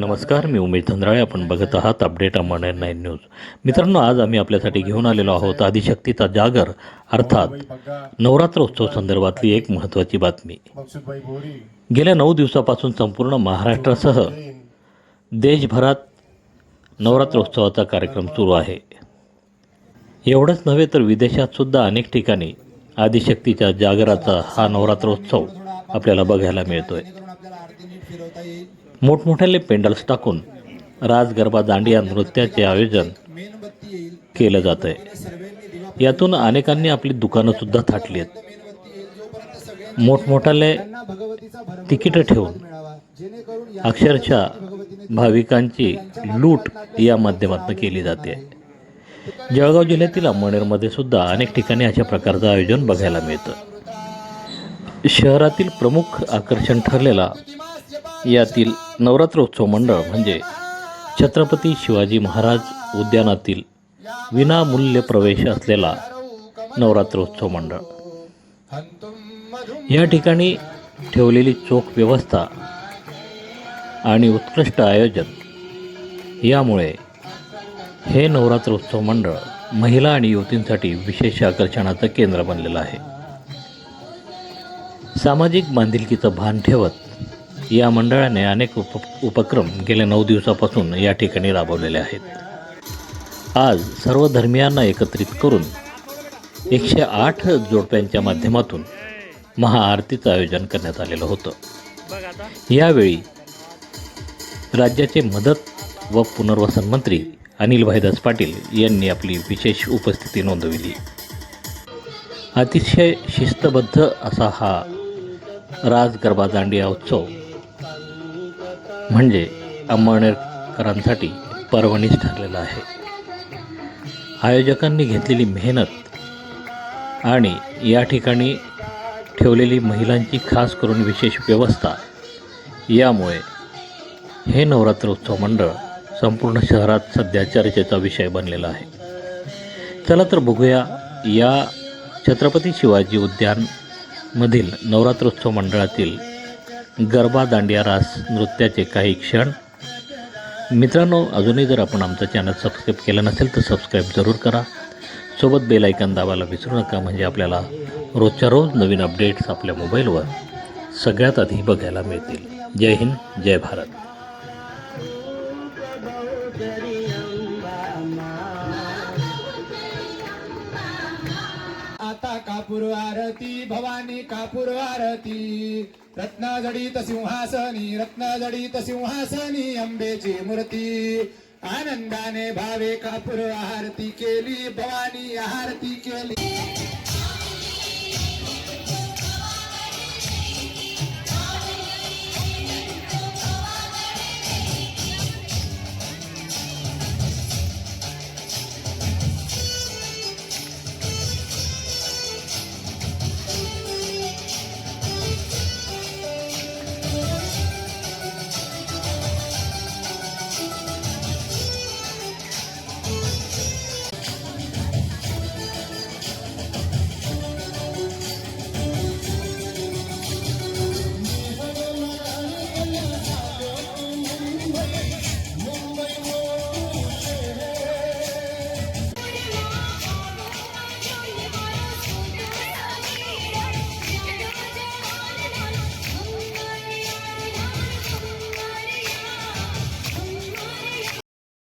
नमस्कार मी उमेश धंद्राळे आपण बघत आहात अपडेट अमरनेर नाईन न्यूज. मित्रांनो आज आम्ही आपल्यासाठी घेऊन आलेलो आहोत आदिशक्तीचा जागर अर्थात नवरात्रोत्सव संदर्भातली एक महत्त्वाची बातमी. गेल्या नऊ दिवसापासून संपूर्ण महाराष्ट्रासह देशभरात नवरात्रोत्सवाचा कार्यक्रम सुरू आहे. एवढंच नव्हे तर विदेशातसुद्धा अनेक ठिकाणी आदिशक्तीच्या जागराचा हा नवरात्रोत्सव आपल्याला बघायला मिळतोय. मोठमोठ्याले पेंडल्स टाकून राज गरबा दांडिया नृत्याचे आयोजन केलं जात आहे यातून अनेकांनी आपली दुकानं सुद्धा थाटली आहेत मोठमोठ्याले तिकीटं ठेवून अक्षरशः भाविकांची लूट या माध्यमातून केली जाते. जळगाव जिल्ह्यातील अंमळनेरमध्ये सुद्धा अनेक ठिकाणी अशा प्रकारचं आयोजन बघायला मिळतं. शहरातील प्रमुख आकर्षण ठरलेला यातील नवरात्रोत्सव मंडळ म्हणजे छत्रपती शिवाजी महाराज उद्यानातील विनामूल्य प्रवेश असलेला नवरात्रोत्सव मंडळ. या ठिकाणी ठेवलेली चोख व्यवस्था आणि उत्कृष्ट आयोजन यामुळे हे नवरात्रोत्सव मंडळ महिला आणि युवतींसाठी विशेष आकर्षणाचं केंद्र बनलेलं आहे. सामाजिक बांधिलकीचं भान ठेवत या मंडळाने अनेक उप उपक्रम गेल्या नऊ दिवसापासून या ठिकाणी राबवलेले आहेत. आज सर्व धर्मियांना एकत्रित करून एकशे आठ जोडप्यांच्या माध्यमातून महाआरतीचं आयोजन करण्यात आलेलं होतं. यावेळी राज्याचे मदत व पुनर्वसन मंत्री अनिल भाईदास पाटील यांनी आपली विशेष उपस्थिती नोंदविली. अतिशय शिस्तबद्ध असा हा राज गरबा दांडिया उत्सव म्हणजे अंबळनेरकरांसाठी पर्वणीच ठरलेलं आहे. आयोजकांनी घेतलेली मेहनत आणि या ठिकाणी ठेवलेली महिलांची खास करून विशेष व्यवस्था यामुळे हे नवरात्र उत्सव मंडळ संपूर्ण शहरात सध्या चर्चेचा विषय बनलेला आहे. चला तर बघूया या छत्रपती शिवाजी उद्यानमधील नवरात्रोत्सव मंडळातील गरबा दांडिया रास नृत्याचे काही क्षण. मित्रांनो अजूनही जर आपण आमचं चॅनल सबस्क्राईब केलं नसेल तर सबस्क्राईब जरूर करा. सोबत बेल ऐकन दाबायला विसरू नका म्हणजे आपल्याला रोजच्या रोज नवीन अपडेट्स आपल्या मोबाईलवर सगळ्यात आधी बघायला मिळतील. जय हिंद जय भारत. माता कापूर आरती भवानी कापूर आरती. रत्न जडित सिंहासनी रत्न जडित सिंहासनी अंबेची मूर्ती. आनंदाने भावे कापूर आरती केली भवानी आरती केली.